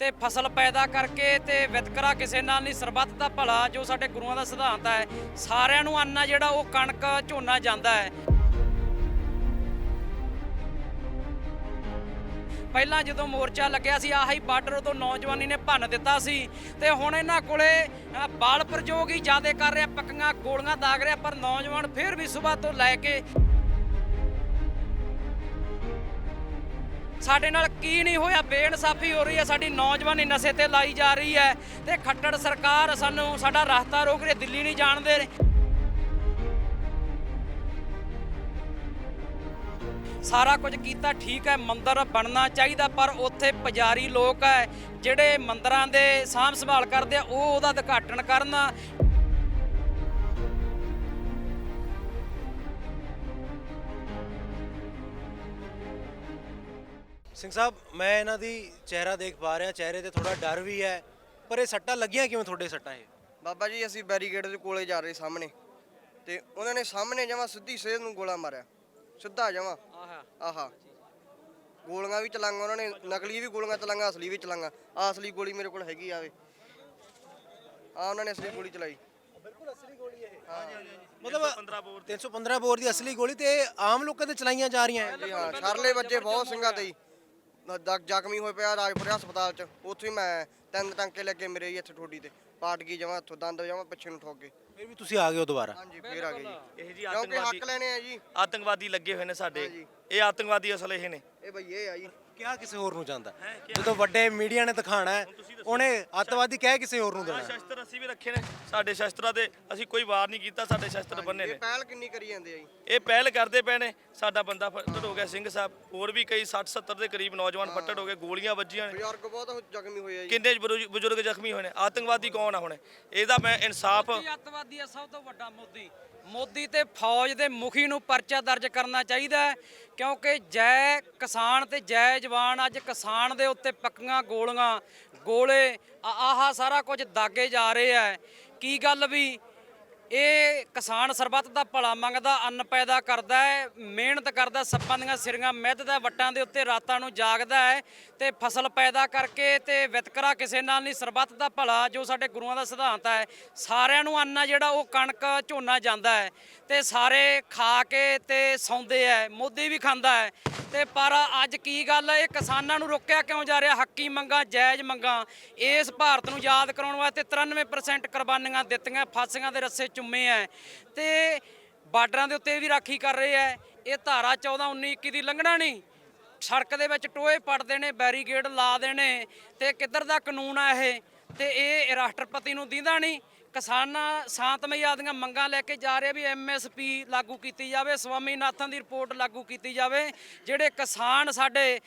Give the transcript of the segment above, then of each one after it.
ਤੇ ਫਸਲ ਪੈਦਾ ਕਰਕੇ ਤੇ ਵਿਤਕਰਾ ਕਿਸੇ ਨਾਲ ਨਹੀਂ, ਸਰਬੱਤ ਦਾ ਭਲਾ ਜੋ ਸਾਡੇ ਗੁਰੂਆਂ ਦਾ ਸਿਧਾਂਤ ਹੈ। ਸਾਰਿਆਂ ਨੂੰ ਅੰਨ ਜਿਹੜਾ ਉਹ ਕਣਕ ਝੋਨਾ ਜਾਂਦਾ ਹੈ। ਪਹਿਲਾਂ ਜਦੋਂ ਮੋਰਚਾ ਲੱਗਿਆ ਸੀ, ਆਹੀ ਬਾਰਡਰ ਤੋਂ ਨੌਜਵਾਨੀ ਨੇ ਭੰਨ ਦਿੱਤਾ ਸੀ। ਤੇ ਹੁਣ ਇਹਨਾਂ ਕੋਲੇ ਬਾਲ ਪ੍ਰਯੋਗ ਹੀ ਜ਼ਿਆਦਾ ਕਰ ਰਿਹਾ, ਪੱਕੀਆਂ ਗੋਲੀਆਂ ਦਾਗ ਰਿਹਾ, ਪਰ ਨੌਜਵਾਨ ਫਿਰ ਵੀ ਸਵੇਰ ਤੋਂ ਲੈ ਕੇ ਸਾਡੇ ਨਾਲ ਕੀ ਨਹੀਂ ਹੋਇਆ, ਬੇਇਨਸਾਫੀ ਹੋ ਰਹੀ ਹੈ, ਸਾਡੀ ਨੌਜਵਾਨੀ ਨਸ਼ੇ ਤੇ ਲਾਈ ਜਾ ਰਹੀ ਹੈ ਤੇ ਖੱਟੜ ਸਰਕਾਰ ਸਾਨੂੰ ਸਾਡਾ ਰਸਤਾ ਰੋਕ ਰਹੀ ਦਿੱਲੀ ਨਹੀਂ ਜਾਣਦੇ ਸਾਰਾ ਕੁਝ ਕੀਤਾ ਠੀਕ ਹੈ, ਮੰਦਰ ਬਣਨਾ ਚਾਹੀਦਾ, ਪਰ ਉੱਥੇ ਪੁਜਾਰੀ ਲੋਕ ਹੈ, ਜਿਹੜੇ ਮੰਦਰਾਂ ਦੇ ਸਾਂਭ ਸੰਭਾਲ ਕਰਦੇ ਆ, ਉਹ ਉਹਦਾ ਉਦਘਾਟਨ ਕਰਨ। ਸਿੰਘ ਸਾਹਿਬ ਮੈਂ ਇਹਨਾਂ ਦੀ ਚਿਹਰਾ ਦੇਖ ਪਾ ਰਿਹਾ ਚਿਹਰੇ ਤੇ ਥੋੜਾ ਡਰ ਵੀ ਹੈ ਪਰ ਇਹ ਸੱਟਾਂ ਲੱਗੀਆਂ ਕਿਵੇਂ ਤੁਹਾਡੇ ਸੱਟਾਂ ਇਹ? ਬਾਬਾ ਜੀ ਅਸੀਂ ਬੈਰੀਗੇਡ ਦੇ ਕੋਲੇ ਜਾ ਰਹੇ ਸਾਹਮਣੇ ਤੇ ਉਹਨਾਂ ਨੇ ਸਾਹਮਣੇ ਜਮਾ ਸਿੱਧੀ ਸੇਧ ਨੂੰ ਗੋਲਾ ਮਾਰਿਆ ਸਿੱਧਾ ਜਮਾ। ਆਹਾ। ਆਹਾ। ਗੋਲੀਆਂ ਵੀ ਚਲਾਈਆਂ ਉਹਨਾਂ ਨੇ ਨਕਲੀ ਵੀ ਗੋਲੀਆਂ ਚਲਾਈਆਂ ਅਸਲੀ ਵੀ ਚਲਾਈਆਂ। ਆ ਅਸਲੀ ਗੋਲੀ ਮੇਰੇ ਕੋਲ ਹੈਗੀ ਆਵੇ ਆ ਉਹਨਾਂ ਨੇ ਅਸਲੀ ਗੋਲੀ ਚਲਾਈ। ਮਤਲਬ 315 ਬੋਰ ਦੀ। ਅਸਲੀ ਗੋਲੀ ਤੇ ਇਹ ਆਮ ਲੋਕਾਂ ਤੇ ਚਲਾਈਆਂ ਜਾ ਰਹੀਆਂ। ਹੈ। ਸ਼ਰਲੇ ਵੱਜੇ ਬਹੁਤ ਸਿੰਘਾਂ ਤੇ ਹੀ। ਦ- ਜ਼ਖਮੀ ਹੋਏ ਪਿਆ ਰਾਜਪੁਰ ਹਸਪਤਾਲ ਚ ਉੱਥੇ ਹੀ ਮੈਂ ਤਿੰਨ ਟਾਂਕੇ ਲੱਗੇ ਮੇਰੇ ਜੀ ਇੱਥੇ ਠੋਡੀ ਤੇ ਪਾਟ ਗਈ ਜਮਾ ਇੱਥੋਂ ਦੰਦ ਜਮਾ ਪਿੱਛੇ ਨੂੰ ਠੋਕ ਗਏ। ਫਿਰ ਵੀ ਤੁਸੀਂ ਆ ਗਏ ਹੋ ਦੁਬਾਰਾ? ਹਾਂਜੀ ਫੇਰ ਆ ਗਏ ਜੀ। ਇਹ ਜੀ ਕਿਉਂਕਿ ਆਤੰਕਵਾਦੀ ਹੱਕ ਲੈਣੇ ਆ ਜੀ। ਆਤੰਕਵਾਦੀ ਲੱਗੇ ਹੋਏ ਨੇ ਸਾਡੇ। ਹਾਂਜੀ। ਇਹ ਆਤੰਕਵਾਦੀ ਅਸਲ ਇਹ ਨੇ। ਇਹ ਭਈਏ ਆ ਜੀ। ਕਿਹਾ ਕਿਸੇ ਹੋਰ ਨੂੰ ਜਾਂਦਾ? ਜਦੋਂ ਵੱਡੇ ਮੀਡੀਆ ਨੇ ਦਿਖਾਣਾ ਹੈ ਉਹਨੇ ਅੱਤਵਾਦੀ ਕਹਿ ਕਿਸੇ ਹੋਰ ਨੂੰ ਦੇਣਾ ਹੈ। ਸ਼ਸਤਰ ਅਸੀਂ ਵੀ ਰੱਖੇ ਨੇ ਸਾਡੇ ਸ਼ਸਤਰਾਂ ਦੇ ਅਸੀਂ ਕੋਈ ਵਾਰ ਨਹੀਂ ਕੀਤਾ ਸਾਡੇ ਸ਼ਸਤਰ ਬੰਨੇ ਇਹ ਨੇ। ਪਹਿਲ ਕਿੰਨੀ ਕਰੀ ਜਾਂਦੇ ਆ ਜੀ? ਇਹ ਪਹਿਲ ਕਰਦੇ ਪਏ ਨੇ ਸਾਡਾ ਬੰਦਾ ਫੱਟੜ ਹੋ ਗਿਆ ਸਿੰਘ ਸਾਹਿਬ ਹੋਰ ਵੀ ਕਈ 60 70 ਦੇ ਕਰੀਬ ਨੌਜਵਾਨ ਫੱਟੜ ਹੋ ਗਏ ਗੋਲੀਆਂ ਵੱਜੀਆਂ ਨੇ। ਬਜ਼ੁਰਗ ਬਹੁਤ ਜ਼ਖਮੀ ਹੋਏ ਆ ਜੀ। ਕਿੰਨੇ ਬਜ਼ੁਰਗ- ਜ਼ਖਮੀ ਹੋਏ ਨੇ ਆਤੰਕਵਾਦੀ ਕੌਣ ਆ ਹੁਣ? ਇਹਦਾ ਮੈਂ ਇਨਸਾਫ ਅੱਤਵਾਦੀ ਹੈ ਸਭ ਤੋਂ ਵੱਡਾ ਮੋਦੀ। ਮੋਦੀ ਤੇ ਫੌਜ ਦੇ ਮੁਖੀ ਨੂੰ ਪਰਚਾ ਦਰਜ ਕਰਨਾ ਚਾਹੀਦਾ ਹੈ, ਕਿਉਂਕਿ ਜੈ ਕਿਸਾਨ ਤੇ ਜੈ ਜਵਾਨ ਅੱਜ ਕਿਸਾਨ ਦੇ ਉੱਤੇ ਪੱਕੀਆਂ ਗੋਲੀਆਂ, ਗੋਲੇ ਆਹਾ ਸਾਰਾ ਕੁਝ ਦਾਗੇ ਜਾ ਰਹੇ ਆ ਕੀ ਗੱਲ ਵੀ ਇਹ ਕਿਸਾਨ ਸਰਬੱਤ ਦਾ ਭਲਾ ਮੰਗਦਾ, ਅੰਨ ਪੈਦਾ ਕਰਦਾ ਹੈ, ਮਿਹਨਤ ਕਰਦਾ, ਸੱਪਾਂ ਦੀਆਂ ਸਿਰੀਆਂ ਮਿੱਧਦਾ ਵੱਟਾਂ ਦੇ ਉੱਤੇ ਰਾਤਾਂ ਨੂੰ ਜਾਗਦਾ ਹੈ ਤੇ ਫਸਲ ਪੈਦਾ ਕਰਕੇ ਤੇ ਵਿਤਕਰਾ ਕਿਸੇ ਨਾਲ ਨਹੀਂ, ਸਰਬੱਤ ਦਾ ਭਲਾ ਜੋ ਸਾਡੇ ਗੁਰੂਆਂ ਦਾ ਸਿਧਾਂਤ ਹੈ, ਸਾਰਿਆਂ ਨੂੰ ਅੰਨ ਆ ਜਿਹੜਾ ਉਹ ਕਣਕ ਝੋਨਾ ਜਾਂਦਾ ਹੈ ਤੇ ਸਾਰੇ ਖਾ ਕੇ ਤੇ ਸੌਂਦੇ ਐ ਮੋਦੀ ਵੀ ਖਾਂਦਾ ਹੈ ਤੇ ਪਰ ਅੱਜ ਕੀ ਗੱਲ ਹੈ, ਇਹ ਕਿਸਾਨਾਂ ਨੂੰ ਰੋਕਿਆ ਕਿਉਂ ਜਾ ਰਿਹਾ, ਹੱਕੀ ਮੰਗਾਂ, ਜਾਇਜ਼ ਮੰਗਾਂ, ਇਸ ਭਾਰਤ ਨੂੰ ਯਾਦ ਕਰਾਉਣ ਵਾਸਤੇ 93% ਕੁਰਬਾਨੀਆਂ ਦਿੱਤੀਆਂ, ਫਾਸੀਆਂ ਦੇ ਰੱਸੇ ਚੁੰਮੇ ਐ। ਤੇ ਬਾਰਡਰਾਂ ਦੇ ਉੱਤੇ ਵੀ ਰਾਖੀ ਕਰ ਰਹੇ ਐ। ਇਹ ਧਾਰਾ 14 19 21 ਦੀ ਲੰਘਣਾ ਨਹੀਂ। ਸੜਕ ਦੇ ਵਿੱਚ ਟੋਏ ਪੜਦੇ ਨੇ ਬੈਰੀਗੇਡ ਲਾ ਦੇਣੇ। ਤੇ ਕਿੱਧਰ ਦਾ ਕਾਨੂੰਨ ਆ ਇਹ? ਤੇ ਇਹ ਰਾਸ਼ਟਰਪਤੀ ਨੂੰ ਦਿੰਦਾ ਨਹੀਂ। ਕਿਸਾਨਾਂ ਸ਼ਾਂਤਮਈ ਆਦੀਆਂ ਮੰਗਾਂ ਲੈ ਕੇ ਜਾ ਰਹੇ ਵੀ ਐਮਐਸਪੀ ਲਾਗੂ ਕੀਤੀ ਜਾਵੇ, ਸਵਾਮੀਨਾਥਨ ਦੀ ਰਿਪੋਰਟ ਲਾਗੂ ਕੀਤੀ ਜਾਵੇ, ਜਿਹੜੇ ਕਿਸਾਨ ਸਾਡੇ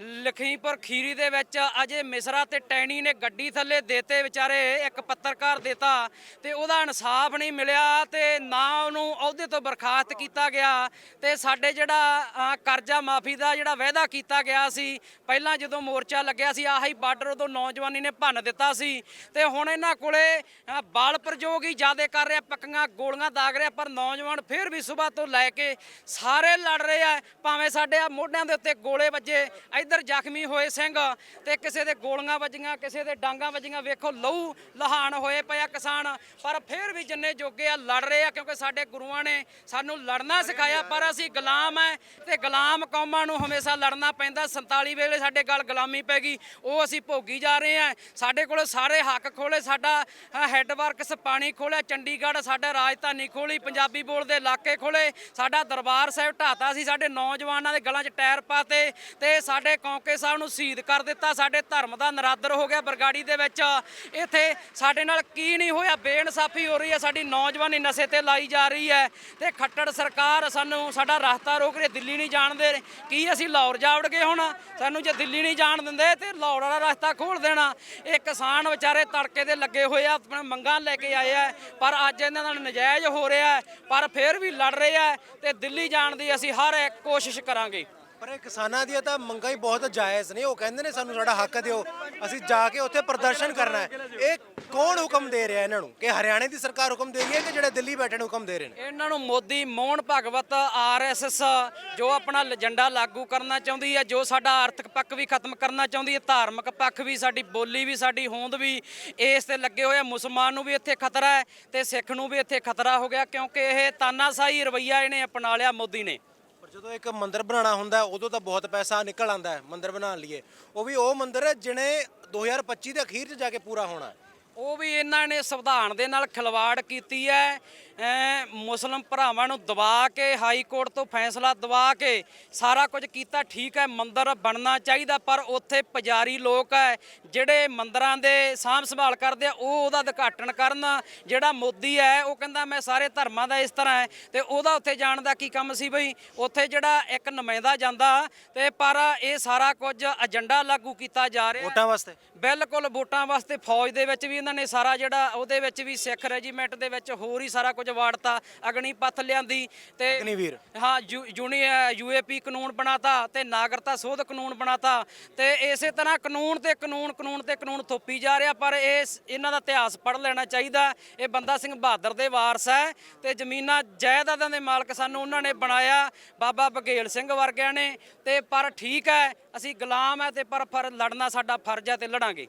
ਲਖੀਮਪੁਰ ਖੀਰੀ ਦੇ ਵਿੱਚ ਅਜੇ ਮਿਸਰਾ ਤੇ ਟੈਣੀ ਨੇ ਗੱਡੀ ਥੱਲੇ ਦੇਤੇ ਵਿਚਾਰੇ, ਇੱਕ ਪੱਤਰਕਾਰ ਦੇਤਾ ਤੇ ਉਹਦਾ ਇਨਸਾਫ ਨਹੀਂ ਮਿਲਿਆ ਤੇ ਨਾ ਉਹਨੂੰ ਅਹੁਦੇ ਤੋਂ ਬਰਖਾਸਤ ਕੀਤਾ ਗਿਆ ਤੇ ਸਾਡੇ ਜਿਹੜਾ ਕਰਜ਼ਾ ਮਾਫੀ ਦਾ ਜਿਹੜਾ ਵਾਅਦਾ ਕੀਤਾ ਗਿਆ ਸੀ, ਪਹਿਲਾਂ ਜਦੋਂ ਮੋਰਚਾ ਲੱਗਿਆ ਸੀ, ਆਹੀ ਬਾਰਡਰ ਉਦੋਂ ਨੌਜਵਾਨੀ ਨੇ ਭੰਨ ਦਿੱਤਾ ਸੀ ਤੇ ਹੁਣ ਇਹਨਾਂ ਕੋਲੇ ਬਾਲ ਪ੍ਰਯੋਗ ਹੀ ਜ਼ਿਆਦਾ ਕਰ ਰਿਹਾ, ਪੱਕੀਆਂ ਗੋਲੀਆਂ ਦਾਗ ਰਿਹਾ, ਪਰ ਨੌਜਵਾਨ ਫਿਰ ਵੀ ਸਵੇਰ ਤੋਂ ਲੈ ਕੇ ਸਾਰੇ ਲੜ ਰਹੇ ਆ, ਭਾਵੇਂ ਸਾਡੇ ਆ ਮੋਢਿਆਂ ਦੇ ਉੱਤੇ ਗੋਲੇ ਵੱਜੇ ਇੱਧਰ ਜ਼ਖਮੀ ਹੋਏ ਸਿੰਘ ਤੇ ਕਿਸੇ ਦੇ ਗੋਲੀਆਂ ਵੱਜੀਆਂ, ਕਿਸੇ ਦੇ ਡਾਂਗਾਂ ਵੱਜੀਆਂ, ਵੇਖੋ ਲਹੂ ਲਹਾਨ ਹੋਏ ਪਿਆ ਕਿਸਾਨ, ਪਰ ਫਿਰ ਵੀ ਜਿੰਨੇ ਜੋਗੇ ਆ ਲੜ ਰਹੇ ਆ, ਕਿਉਂਕਿ ਸਾਡੇ ਗੁਰੂਆਂ ਨੇ ਸਾਨੂੰ ਲੜਨਾ ਸਿਖਾਇਆ, ਪਰ ਅਸੀਂ ਗੁਲਾਮ ਐ ਤੇ ਗੁਲਾਮ ਕੌਮਾਂ ਨੂੰ ਹਮੇਸ਼ਾ ਲੜਨਾ ਪੈਂਦਾ। 47 ਵੇਲੇ ਸਾਡੇ ਗੱਲ ਗੁਲਾਮੀ ਪੈ ਗਈ, ਉਹ ਅਸੀਂ ਭੋਗੀ ਜਾ ਰਹੇ ਆ। ਸਾਡੇ ਕੋਲ ਸਾਰੇ ਹੱਕ ਖੋਲੇ, ਸਾਡਾ ਹੈੱਡਵਰਕਸ ਪਾਣੀ ਖੋਲਿਆ, ਚੰਡੀਗੜ੍ਹ ਸਾਡਾ ਰਾਜਧਾਨੀ ਖੋਲੀ, ਪੰਜਾਬੀ ਬੋਲਦੇ ਇਲਾਕੇ ਖੋਲੇ, ਸਾਡਾ ਦਰਬਾਰ ਸਾਹਿਬ ਢਾਤਾ ਸੀ, ਸਾਡੇ ਨੌਜਵਾਨਾਂ ਦੇ ਗਲਾਂ 'ਚ ਟਾਇਰ ਪਾਤੇ ਤੇ ਸਾਡੇ ਕੌਂਕੇ ਸਾਹਿਬ ਨੂੰ ਸ਼ਹੀਦ ਕਰ ਦਿੱਤਾ। ਸਾਡੇ ਧਰਮ ਦਾ ਨਰਾਦਰ ਹੋ ਗਿਆ ਬਰਗਾੜੀ ਦੇ ਵਿੱਚ। ਇੱਥੇ ਸਾਡੇ ਨਾਲ ਕੀ ਨਹੀਂ ਹੋਇਆ, ਬੇਇਨਸਾਫੀ ਹੋ ਰਹੀ ਹੈ। ਸਾਡੀ ਨੌਜਵਾਨੀ ਨਸ਼ੇ ਤੇ ਲਾਈ ਜਾ ਰਹੀ ਹੈ। ਤੇ ਖੱਟੜ ਸਰਕਾਰ ਸਾਨੂੰ ਸਾਡਾ ਰਸਤਾ ਰੋਕ ਰਹੀ ਦਿੱਲੀ ਨਹੀਂ ਜਾਣ ਦੇ ਕੀ ਅਸੀਂ ਲਾਹੌਰ ਜਾਵੜ ਗਏ ਹੁਣ? ਸਾਨੂੰ ਜੇ ਦਿੱਲੀ ਨਹੀਂ ਜਾਣ ਦਿੰਦੇ ਤੇ ਲਾਹੌਰ ਵਾਲਾ ਰਸਤਾ ਖੋਲ ਦੇਣਾ। ਇਹ ਕਿਸਾਨ ਵਿਚਾਰੇ ਤੜਕੇ ਦੇ ਲੱਗੇ ਹੋਏ ਆ, ਆਪਣੇ ਮੰਗਾਂ ਲੈ ਕੇ ਆਏ ਆ। ਪਰ ਅੱਜ ਇਹਨਾਂ ਨਾਲ ਨਜਾਇਜ਼ ਹੋ ਰਿਹਾ ਪਰ ਫਿਰ ਵੀ ਲੜ ਰਹੇ ਆ। ਤੇ ਦਿੱਲੀ ਜਾਣ ਦੀ ਅਸੀਂ ਹਰ ਇੱਕ ਕੋਸ਼ਿਸ਼ ਕਰਾਂਗੇ। ਪਰ ਇਹ ਕਿਸਾਨਾਂ ਦੀਆਂ ਤਾਂ ਮੰਗਾਂ ਹੀ ਬਹੁਤ ਜਾਇਜ਼ ਨੇ। ਉਹ ਕਹਿੰਦੇ ਨੇ ਸਾਨੂੰ ਸਾਡਾ ਹੱਕ ਦਿਓ, ਅਸੀਂ ਜਾ ਕੇ ਉੱਥੇ ਪ੍ਰਦਰਸ਼ਨ ਕਰਨਾ ਹੈ। ਇਹ ਕੌਣ ਹੁਕਮ ਦੇ ਰਿਹਾ ਇਹਨਾਂ ਨੂੰ? ਕਿ ਹਰਿਆਣੇ ਦੀ ਸਰਕਾਰ ਹੁਕਮ ਦੇ ਰਹੀ ਹੈ ਕਿ ਜਿਹੜੇ ਦਿੱਲੀ ਬੈਠੇ ਨੇ ਹੁਕਮ ਦੇ ਰਹੇ ਨੇ? ਇਹਨਾਂ ਨੂੰ ਮੋਦੀ, ਮੋਹਨ ਭਗਵਤ ਆਰਐਸਐਸ ਜੋ ਆਪਣਾ ਏਜੰਡਾ ਲਾਗੂ ਕਰਨਾ ਚਾਹੁੰਦੀ ਹੈ, ਜੋ ਸਾਡਾ ਆਰਥਿਕ ਪੱਖ ਵੀ ਖਤਮ ਕਰਨਾ ਚਾਹੁੰਦੀ ਹੈ, ਧਾਰਮਿਕ ਪੱਖ ਵੀ, ਸਾਡੀ ਬੋਲੀ ਵੀ, ਸਾਡੀ ਹੋਂਦ ਵੀ ਇਸ ਤੇ ਲੱਗੇ ਹੋਏ ਮੁਸਲਮਾਨ ਨੂੰ ਵੀ ਇੱਥੇ ਖਤਰਾ ਹੈ ਤੇ ਸਿੱਖ ਨੂੰ ਵੀ ਇੱਥੇ ਖਤਰਾ ਹੋ ਗਿਆ, ਕਿਉਂਕਿ ਇਹ ਤਾਨਾਸ਼ਾਹੀ ਰਵਈਆ ਇਹਨੇ ਅਪਣਾ ਲਿਆ ਮੋਦੀ ਨੇ। ਜਦੋਂ ਇੱਕ ਮੰਦਿਰ ਬਣਾਉਣਾ ਹੁੰਦਾ, ਉਦੋਂ ਤਾਂ ਬਹੁਤ ਪੈਸਾ ਨਿਕਲ ਆਉਂਦਾ ਹੈ ਮੰਦਿਰ ਬਣਾਉਣ ਲਈ ਉਹ ਵੀ ਉਹ ਮੰਦਿਰ ਹੈ ਜਿਹਨੇ 2025 ਦੇ ਅਖੀਰ 'ਚ ਜਾ ਕੇ ਪੂਰਾ ਹੋਣਾ ਹੈ। ਉਹ ਵੀ ਇਹਨਾਂ ਨੇ ਸੰਵਿਧਾਨ ਦੇ ਨਾਲ ਖਿਲਵਾੜ ਕੀਤੀ ਹੈ। ਮੁਸਲਮ ਭਰਾਵਾਂ ਨੂੰ ਦਬਾ ਕੇ ਹਾਈ ਕੋਰਟ ਤੋਂ ਫੈਸਲਾ ਦਬਾ ਕੇ ਸਾਰਾ ਕੁਝ ਕੀਤਾ ਠੀਕ ਹੈ ਮੰਦਿਰ ਬਣਨਾ ਚਾਹੀਦਾ ਪਰ ਉੱਥੇ ਪੁਜਾਰੀ ਲੋਕ ਹੈ ਜਿਹੜੇ ਮੰਦਿਰਾਂ ਦੇ ਸਾਂਭ ਸੰਭਾਲ ਕਰਦੇ ਆ ਉਹ ਉਹਦਾ ਉਦਘਾਟਨ ਕਰਨ ਜਿਹੜਾ ਮੋਦੀ ਹੈ ਉਹ ਕਹਿੰਦਾ ਮੈਂ ਸਾਰੇ ਧਰਮਾਂ ਦਾ ਇਸ ਤਰ੍ਹਾਂ ਹੈ ਤੇ ਉਹਦਾ ਉੱਥੇ ਜਾਣ ਦਾ ਕੀ ਕੰਮ ਸੀ ਬਈ? ਉੱਥੇ ਜਿਹੜਾ ਇੱਕ ਨੁਮਾਇੰਦਾ ਜਾਂਦਾ ਤੇ ਪਰ ਇਹ ਸਾਰਾ ਕੁਝ ਏਜੰਡਾ ਲਾਗੂ ਕੀਤਾ ਜਾ ਰਿਹਾ ਵੋਟਾਂ ਵਾਸਤੇ? ਬਿਲਕੁਲ ਵੋਟਾਂ ਵਾਸਤੇ ਫੌਜ ਦੇ ਵਿੱਚ ਵੀ ਇਹਨਾਂ ਨੇ ਸਾਰਾ ਜਿਹੜਾ ਉਹਦੇ ਵਿੱਚ ਵੀ ਸਿੱਖ ਰੈਜੀਮੈਂਟ ਦੇ ਵਿੱਚ ਹੋਰ ਹੀ ਸਾਰਾ ਕੁਝ ਵਾੜਤਾ ਅਗਨੀ ਪੱਥ ਲਿਆਂਦੀ ਤੇ ਅਗਨੀਵੀਰ। ਹਾਂ ਯੂਨੀ ਯੂਏਪੀ ਕਾਨੂੰਨ ਬਣਾਤਾ ਤੇ ਨਾਗਰਿਕਤਾ ਸੋਧ ਕਾਨੂੰਨ ਬਣਾਤਾ ਤੇ ਇਸੇ ਤਰ੍ਹਾਂ ਕਾਨੂੰਨ ਤੇ ਕਾਨੂੰਨ ਕਾਨੂੰਨ ਤੇ ਕਾਨੂੰਨ ਥੋਪੀ ਜਾ ਰਿਹਾ ਪਰ ਇਸ ਇਹਨਾਂ ਦਾ ਇਤਿਹਾਸ ਪੜ੍ਹ ਲੈਣਾ ਚਾਹੀਦਾ ਇਹ ਬੰਦਾ ਸਿੰਘ ਬਹਾਦਰ ਦੇ ਵਾਰਸ ਹੈ ਤੇ ਜ਼ਮੀਨਾਂ ਜਾਇਦਾਦਾਂ ਦੇ ਮਾਲਕ ਸਾਨੂੰ ਉਹਨਾਂ ਨੇ ਬਣਾਇਆ ਬਾਬਾ ਬਘੇਲ ਸਿੰਘ ਵਰਗਿਆਂ ਨੇ ਤੇ ਪਰ ਠੀਕ ਹੈ ਅਸੀਂ ਗੁਲਾਮ ਹੈ ਤੇ ਪਰ ਫਰ ਲੜਨਾ ਸਾਡਾ ਫਰਜ਼ ਹੈ ਤੇ ਲੜਾਂਗੇ